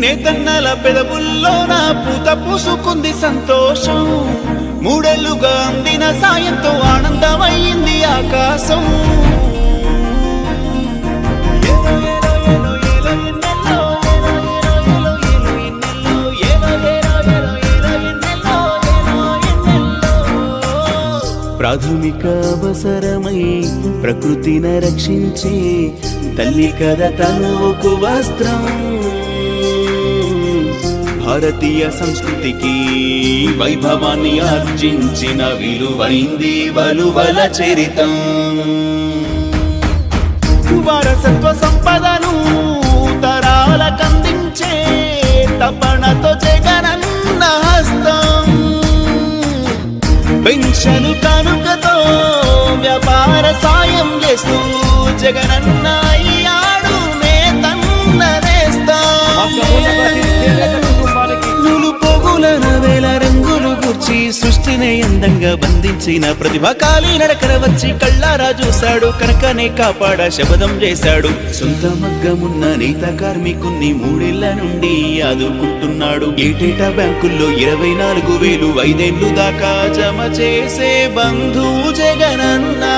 నేతన్నల పెదవుల్లో నా పూత పూసుకుంది సంతోషం. మూడేళ్ళుగా అందిన సాయంతో ఆనందమైంది ఆకాశం. ప్రాథమిక అవసరమై ప్రకృతిని రక్షించే తల్లి కథ తనువుకు వస్త్రం. భారతీయ సంస్కృతికి వైభవాన్ని ఆర్జించిన విలువైంది వలువల చరితం. వారసత్వ సంపదను తరాలకందించే తపణతో జగనన్న హస్తం. పెన్షన్ కనుకతో వ్యాపార సాయం చేస్తూ జగనన్నాయి సృష్టినే అందంగా బంధించిన ప్రతిభ కాలి నడకన వచ్చి కళ్ళారా చూశాడు కనుకనే కాపాడ శబదం చేశాడు. సొంత మగ్గమున్న నేత కార్మికున్ని మూడేళ్ళ నుండి ఆదుకుంటున్నాడు. ఏటేటా బ్యాంకుల్లో ఇరవై నాలుగు వేలు ఐదేళ్ళు దాకా జమ చేసే బంధువు జగనన్నా